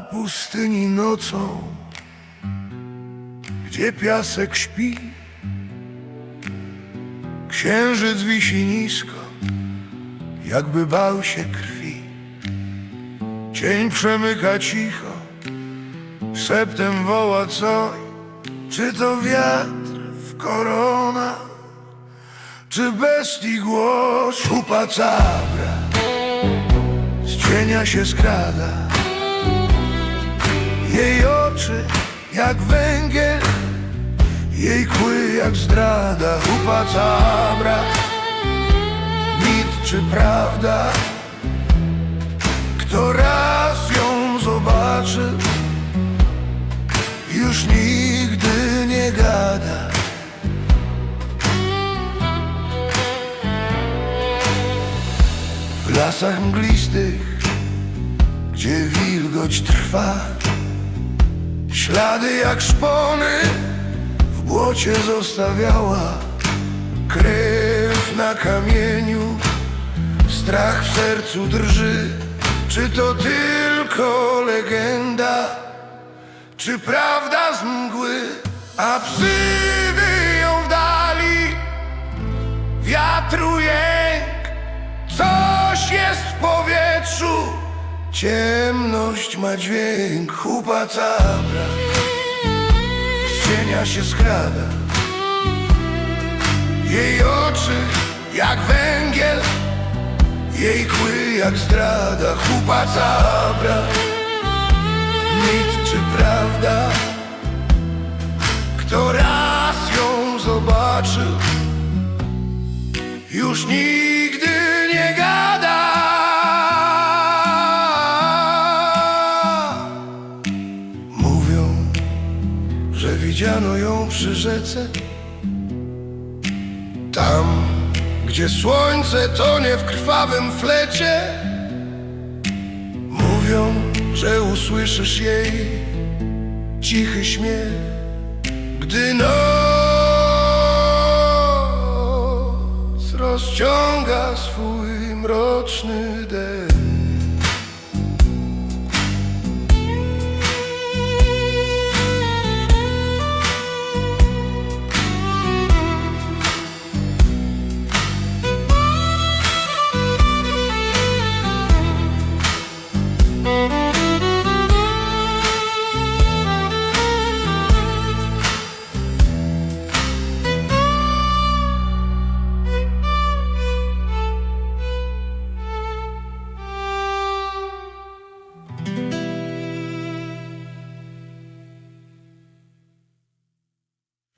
pustyni nocą, gdzie piasek śpi, księżyc wisi nisko, jakby bał się krwi. Cień przemyka cicho, szeptem woła coś, czy to wiatr w koronach, czy bestii głos szupa cabra, z cienia się skrada. Jej oczy jak węgiel, jej kły jak zdrada, chupa cabra, mit czy prawda. Kto raz ją zobaczy, już nigdy nie gada. W lasach mglistych, gdzie wilgoć trwa, ślady jak szpony w błocie zostawiała. Krew na kamieniu, strach w sercu drży. Czy to tylko legenda, czy prawda z mgły? A psy Ciemność ma dźwięk, chupa cabra, z cienia się skrada. Jej oczy jak węgiel, jej kły jak zdrada, chupa cabra. Mit czy prawda? Kto raz ją zobaczył, już nigdy widziano ją przy rzece. Tam, gdzie słońce tonie w krwawym flecie Mówią, że usłyszysz jej cichy śmiech Gdy noc rozciąga swój mroczny